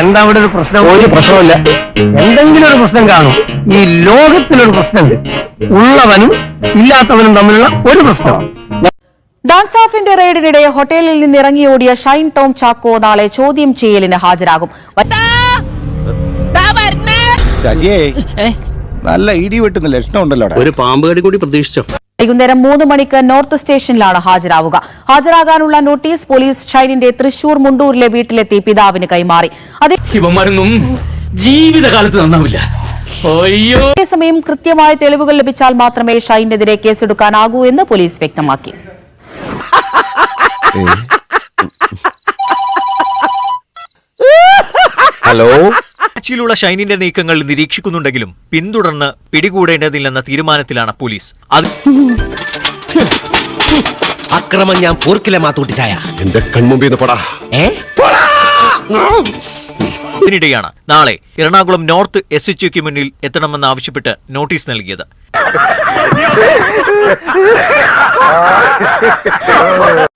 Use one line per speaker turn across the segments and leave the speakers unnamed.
എന്താ അവിടെ ഒരു പ്രശ്നം?
ഒരു പ്രശ്നമില്ല
എന്തെങ്കിലും ഒരു പ്രശ്നം കാണും. ഈ ലോകത്തിലൊരു പ്രശ്നമുണ്ട് ഉള്ളവനും ഇല്ലാത്തവനും തമ്മിലുള്ള ഒരു പ്രശ്നം.
ഡാൻസ് ഓഫിന്റെ റെയ്ഡിനിടെ ഹോട്ടലിൽ നിന്ന് ഇറങ്ങിയോടിയ ഷൈൻ ടോം ചാക്കോ നാളെ ചോദ്യം ചെയ്യലിന് ഹാജരാകും.
ശശിയേ നല്ല ഇടി വെട്ടുന്ന ലക്ഷണം ഉണ്ടല്ലോ
ഒരു പാമ്പ് കടി കൂടി പ്രതീക്ഷിച്ചോ?
വൈകുന്നേരം മൂന്ന് മണിക്ക് നോർത്ത് സ്റ്റേഷനിലാണ് ഹാജരാവുക. ഹാജരാകാനുള്ള നോട്ടീസ് പോലീസ് ഷൈനിന്റെ തൃശൂർ മുണ്ടൂരിലെ വീട്ടിലെത്തി പിതാവിന് കൈമാറി.
ജീവിതകാലത്ത് നന്നാവില്ല. അയ്യോ.
അതേസമയം കൃത്യമായ തെളിവുകൾ ലഭിച്ചാൽ മാത്രമേ ഷൈനെതിരെ കേസെടുക്കാനാകൂ എന്ന് പോലീസ് വ്യക്തമാക്കി.
ഹലോ?
കൊച്ചിയിലുള്ള ഷൈനിന്റെ നീക്കങ്ങൾ നിരീക്ഷിക്കുന്നുണ്ടെങ്കിലും പിന്തുടർന്ന് പിടികൂടേണ്ടതില്ലെന്ന തീരുമാനത്തിലാണ് പോലീസ്. അത്
അക്രമം ഞാൻ പോർക്കിലെ മാത്തൂട്ടി ചായ.
എന്റെ കൺമുമ്പിൽ നിന്ന് പടാ!
ഏ
ഇതിനിടെയാണ് നാളെ എറണാകുളം നോർത്ത് എസ് എച്ച് യുക്ക് മുന്നിൽ എത്തണമെന്ന് ആവശ്യപ്പെട്ട് നോട്ടീസ് നൽകിയത്.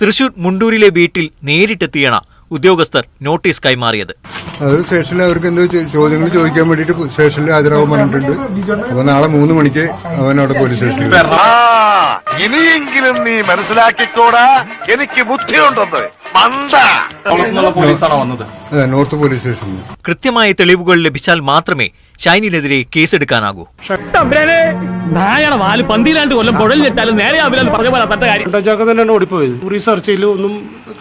തൃശൂർ മുണ്ടൂരിലെ വീട്ടിൽ നേരിട്ടെത്തിയാണ് ഉദ്യോഗസ്ഥർ നോട്ടീസ് കൈമാറിയത്.
അത് സ്റ്റേഷനിൽ അവർക്ക് എന്തോ ചോദ്യങ്ങൾ ചോദിക്കാൻ വേണ്ടിയിട്ട് സ്റ്റേഷനിൽ ഹാജരാകാൻ പറഞ്ഞിട്ടുണ്ട്. അപ്പൊ നാളെ മൂന്ന് മണിക്ക് അവൻ അവിടെ പോലീസ് സ്റ്റേഷനിൽ.
ഇനിയെങ്കിലും നീ മനസ്സിലാക്കിക്കോടാ. എനിക്ക് ബുദ്ധിയുണ്ടെന്ന്.
നോർത്ത് പോലീസ് സ്റ്റേഷനിൽ.
കൃത്യമായ തെളിവുകൾ ലഭിച്ചാൽ മാത്രമേ ഷൈനിനെതിരെ കേസെടുക്കാനാകൂ.
നായണ വാൽ പന്തിയിലാണ്ട് കൊല്ലം കുഴലിട്ടാലും നേരെ ആവില്ലെന്ന് പറഞ്ഞ പോലെ പറ്റ കാര്യം.
ചാക്ക തന്നെയാണ് ഓടിപ്പോയത്. റീസെർച്ച് ചെയ്യലും ഒന്നും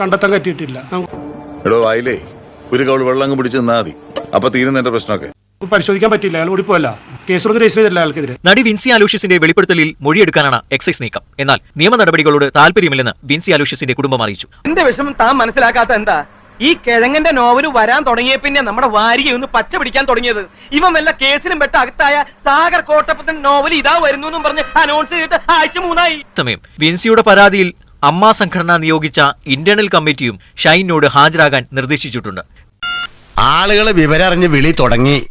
കണ്ടെത്താൻ പറ്റിയിട്ടില്ല.
എടോ വായിലേ ഒരു കൗൾ വെള്ളം പിടിച്ച് നിന്നാ മതി. അപ്പൊ തീരുന്ന എന്റെ പ്രശ്നമൊക്കെ.
നമുക്ക് പരിശോധിക്കാൻ പറ്റില്ല അയാൾ ഓടിപ്പോയല്ല. കേസൊന്നും രജിസ്റ്റർ ചെയ്തില്ല അയാൾക്കെതിരെ.
നടി വിൻസി അലൂഷ്യസിന്റെ വെളിപ്പെടുത്തലിൽ മൊഴിയെടുക്കാനാണ് എക്സൈസ് നീക്കം. എന്നാൽ നിയമ നടപടികളോട് താല്പര്യമില്ലെന്ന് വിൻസി അലൂഷ്യസിന്റെ കുടുംബം അറിയിച്ചു.
എന്റെ വിഷമം താൻ മനസ്സിലാക്കാത്ത എന്താ? ഈ കിഴങ്ങന്റെ നോവൽ വരാൻ തുടങ്ങിയ പിന്നെ നമ്മുടെ വാരിക ഒന്ന് പച്ച പിടിക്കാൻ തുടങ്ങിയത്. ഇവൻ വല്ല കേസിലും പെട്ട അകത്തായ സാഗർ കോട്ടപ്പത്തൻ നോവൽ ഇതാ വരുന്നു എന്നും പറഞ്ഞ് അനൗൺസ് ചെയ്തിട്ട് ആഴ്ച മൂന്നായി.
സമയം. വിൻസിയുടെ പരാതിയിൽ അമ്മ സംഘടന നിയോഗിച്ച ഇന്റേണൽ കമ്മിറ്റിയും ഷൈനോട് ഹാജരാകാൻ നിർദ്ദേശിച്ചിട്ടുണ്ട്.
ആളുകൾ വിവരറിഞ്ഞ് വിളി തുടങ്ങി.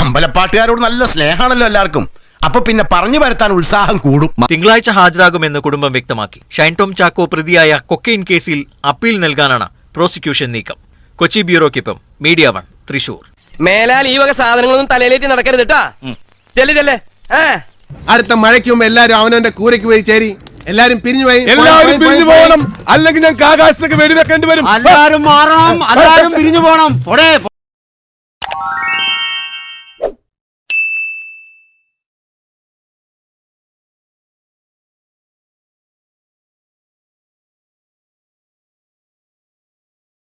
അമ്പലപ്പാട്ടുകാരോട് നല്ല സ്നേഹമാണല്ലോ എല്ലാവർക്കും. അപ്പൊ പിന്നെ പറഞ്ഞു വരുത്താൻ ഉത്സാഹം കൂടും.
തിങ്കളാഴ്ച ഹാജരാകുമെന്ന് കുടുംബം വ്യക്തമാക്കി. ഷൈൻ ടോം ചാക്കോ പ്രതിയായ കൊക്കെയിൻ കേസിൽ അപ്പീൽ നൽകാനാണ് പ്രോസിക്യൂഷൻ നീക്കം. കൊച്ചി ബ്യൂറോയ്ക്കൊപ്പം മീഡിയ വൺ തൃശൂർ.
മേലാൽ ഈ വക സാധനങ്ങളൊന്നും തലയിലേറ്റ് നടക്കരുത് കേട്ടാ ചെല്ലു ചെല്ലേ.
അടുത്ത മഴയ്ക്ക് മുമ്പ് എല്ലാരും അവനവന്റെ കൂരയ്ക്ക് പോയി ചേരി. എല്ലാരും പിരിഞ്ഞു പോയി.
എല്ലാവരും പിരിഞ്ഞു പോകണം. അല്ലെങ്കിൽ ഞങ്ങൾക്ക് ആകാശത്തേക്ക് വെടിവെക്കേണ്ടി വരും.
എല്ലാരും മാറണം. എല്ലാരും പിരിഞ്ഞു പോകണം.